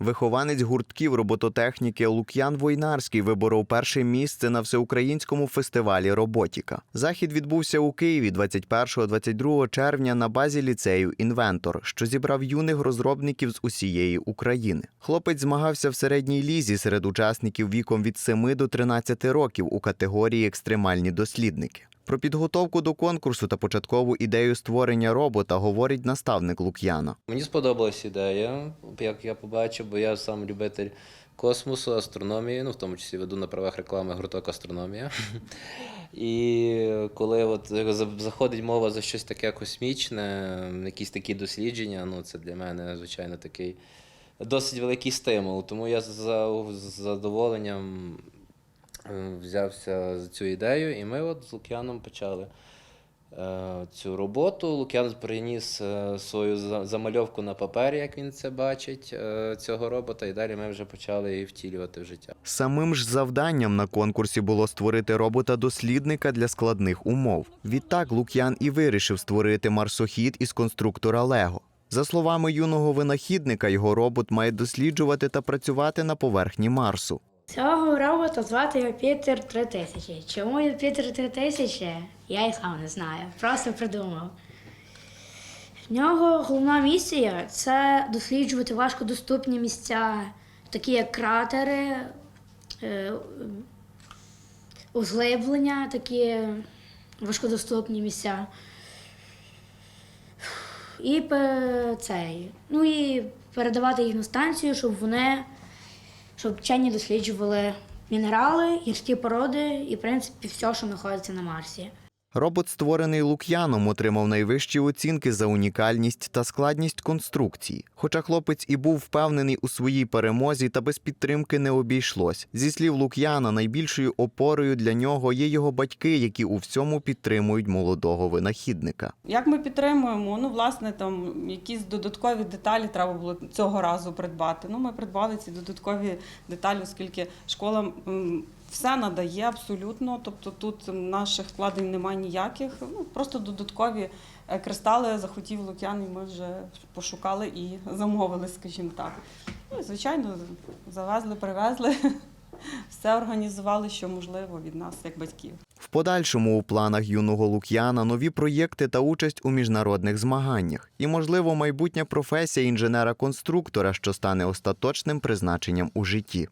Вихованець гуртків робототехніки Лук'ян Войнарський виборов перше місце на всеукраїнському фестивалі Роботіка. Захід відбувся у Києві 21-22 червня на базі ліцею Інвентор, що зібрав юних розробників з усієї України. Хлопець змагався в середній лізі серед учасників віком від 7 до 13 років у категорії екстремальні дослідники. Про підготовку до конкурсу та початкову ідею створення робота говорить наставник Лук'яна. Мені сподобалась ідея, як я побачив, бо я сам любитель космосу, астрономії, ну в тому числі веду на правах реклами гурток астрономія. І коли от заходить мова за щось таке космічне, якісь такі дослідження, ну це для мене, звичайно, такий досить великий стимул. Тому я за задоволенням взявся за цю ідею, і ми от з Лук'яном почали е, цю роботу. Лук'ян приніс е, свою замальовку на папері, як він це бачить, е, цього робота, і далі ми вже почали її втілювати в життя. Самим ж завданням на конкурсі було створити робота-дослідника для складних умов. Відтак Лук'ян і вирішив створити марсохід із конструктора Лего. За словами юного винахідника, його робот має досліджувати та працювати на поверхні Марсу. Цього робота звати Юпітер 3000. Чому Юпітер 3000? Я й сам не знаю. Просто придумав. В нього головна місія це досліджувати важкодоступні місця, такі як кратери, е, узглиблення, такі важкодоступні місця. І цей. Ну і передавати їх на станцію, щоб вони щоб вчені досліджували мінерали, гірські породи і, в принципі, все, що знаходиться на Марсі. Робот, створений Лук'яном, отримав найвищі оцінки за унікальність та складність конструкції. Хоча хлопець і був впевнений у своїй перемозі, та без підтримки не обійшлось. Зі слів Лук'яна, найбільшою опорою для нього є його батьки, які у всьому підтримують молодого винахідника. Як ми підтримуємо? Ну, власне, там якісь додаткові деталі треба було цього разу придбати. Ну, ми придбали ці додаткові деталі, оскільки школа все надає абсолютно. Тобто тут наших вкладень немає ніяких. Ну, просто додаткові е, кристали захотів Лук'ян, і ми вже пошукали і замовили, скажімо так. Ну, і, звичайно, завезли, привезли. Все організували, що можливо від нас, як батьків. В подальшому у планах юного Лук'яна нові проєкти та участь у міжнародних змаганнях і, можливо, майбутня професія інженера-конструктора, що стане остаточним призначенням у житті.